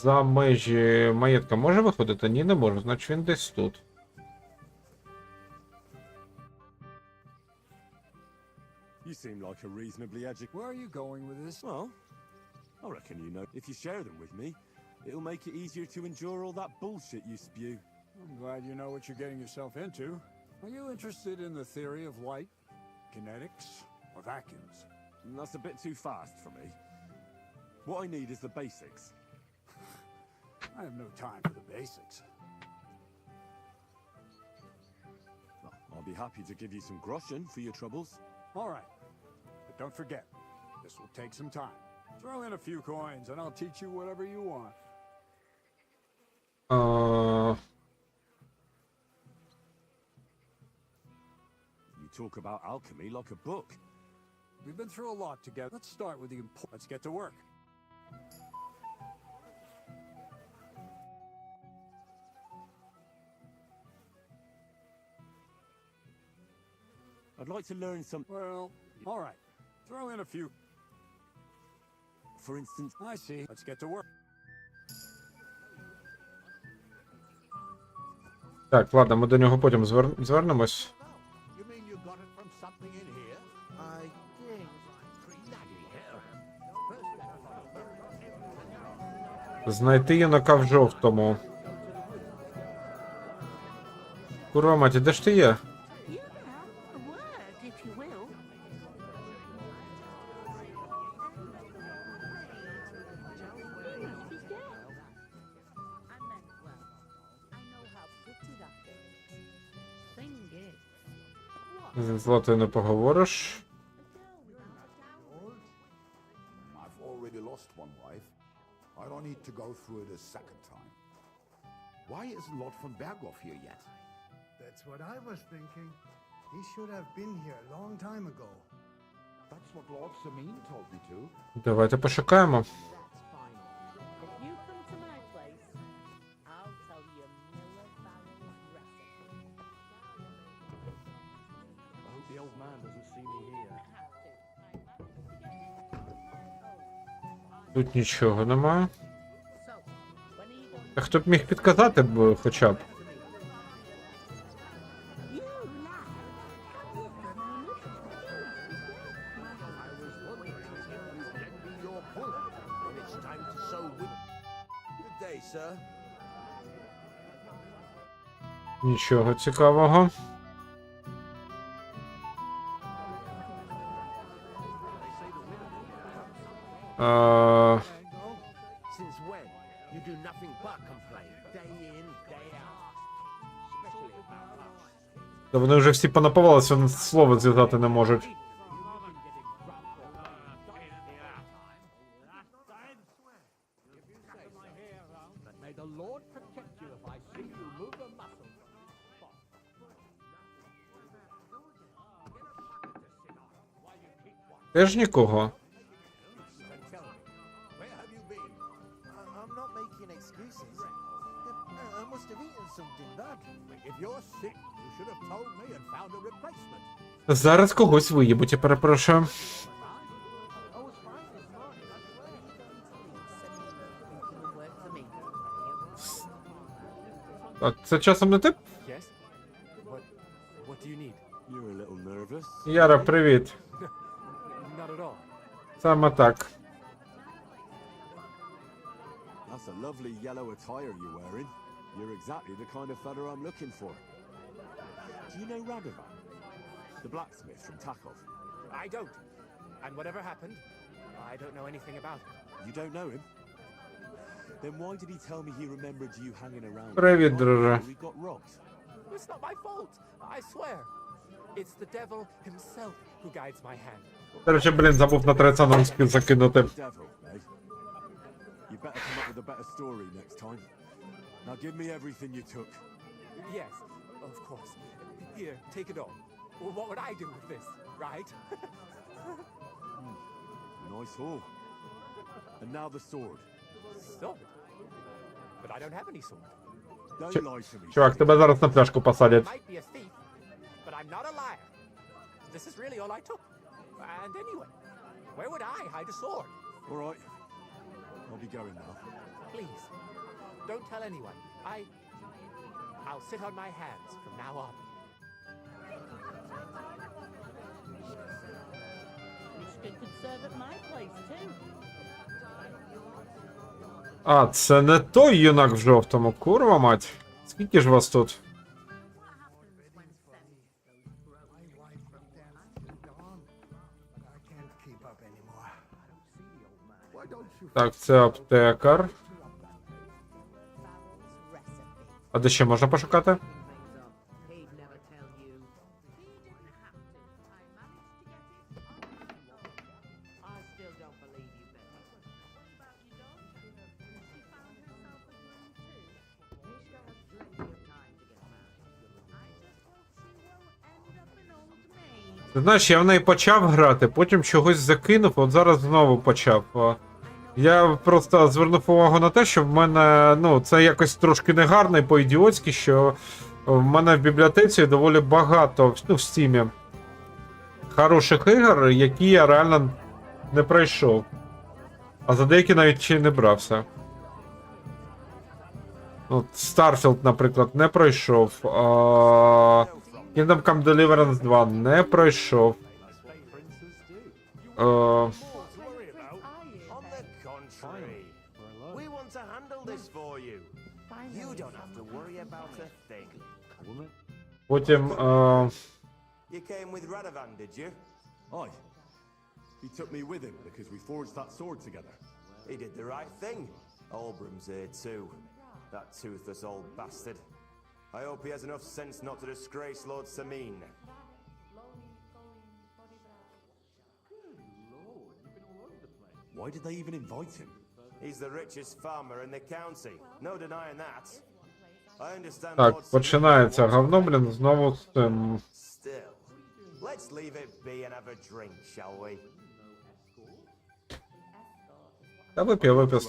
за межі маєтка може виходити? Ні, не може, значить він десь тут. You seem like a reasonably educated. Where are you going with this? Well, I reckon you know. If you share them with me, it'll make it easier to endure all that bullshit you spew. I'm glad you know what you're getting yourself into. Are you interested in the theory of light, kinetics, or vacuums? And that's a bit too fast for me. What I need is the basics. I have no time for the basics. Well, I'll be happy to give you some groschen for your troubles. All right. But don't forget, this will take some time. Throw in a few coins and I'll teach you whatever you want. Е, You talk about alchemy like a book. We've been through a lot together. Let's start with the important. Let's get to work. I'd like to learn some. Well, all right. Throw in a few. For instance, I see. Let's get to work. так, ладно, ми до нього потім звер... звернемось. Знайти юнака в жовтому. Курва маті, де ж ти є? З Златою не поговориш. I've already lost one wife. I don't need to go through it a second time. Why isn't Lord von Berghoff here yet? That's what I was thinking. He should have been here a long time ago. That's what Lord Samin told me to. Давайте пошукаємо. Тут нічого немає. А хто б міг підказати б е, хоча б? Нічого цікавого. Us. Та вони вже всі понапивалися, вони слова зв'язати не можуть. But may Зараз когось виїбуть, я перепрошую. Так, це часом не тип? Яра, привіт. Саме так. That's a lovely yellow attire you're wearing. You're exactly the kind of fella I'm looking for. Do you know Ragavan? The blacksmith from Takov? I don't. And whatever happened, I don't know anything about it. You don't know him? Then why did he tell me he remembered you hanging around? Привіт, right друже. before We got robbed. It's not my fault. I swear. It's the devil himself who guides my hand. До речі, блін, забув на трецанонський закинути. The devil, eh? You better come up with a better story next time. Now give me everything you took. Yes, of course. Here, take it all. Well, what would I do with this, right? mm, nice haul. And now the sword. Sword? But I don't have any sword. Don't lie to me. Ciak, to zaraz na flaszku posadzać. Might be a thief, but I'm not a liar. This is really all I took. And anyway, where would I hide a sword? All right. I'll be going now. Please, don't tell anyone. I... I'll sit on my hands from now on. А, це не той юнак в жовтому, курва мать. Скільки ж вас тут? Так, це аптекар. А де ще можна пошукати? Знаєш, я в неї почав грати, потім чогось закинув, от зараз знову почав. Я просто звернув увагу на те, що в мене ну, це якось трошки негарно і по-ідіотськи, що в мене в бібліотеці доволі багато ну, в стімі хороших ігор, які я реально не пройшов. А за деякі навіть ще й не брався. От Starfield, наприклад, не пройшов. А... Kingdom Come Deliverance 2 не пройшов. Е, On the contrary, we want to handle this for you. You don't have to worry about a thing. потім. Е, You came with Radovan, did you? Aye. He took me with him because we forged that sword together. He did the right thing. Olbram's here too. That toothless old bastard. I hope he has enough sense not to disgrace Lord Samin. Why did they even invite him? He's the richest farmer in the county. No denying that. I understand так, Lord Samin починається wants говно, to- блін, знову з цим. Still, let's leave it be and have a drink, shall we? Та вип'є, вип'є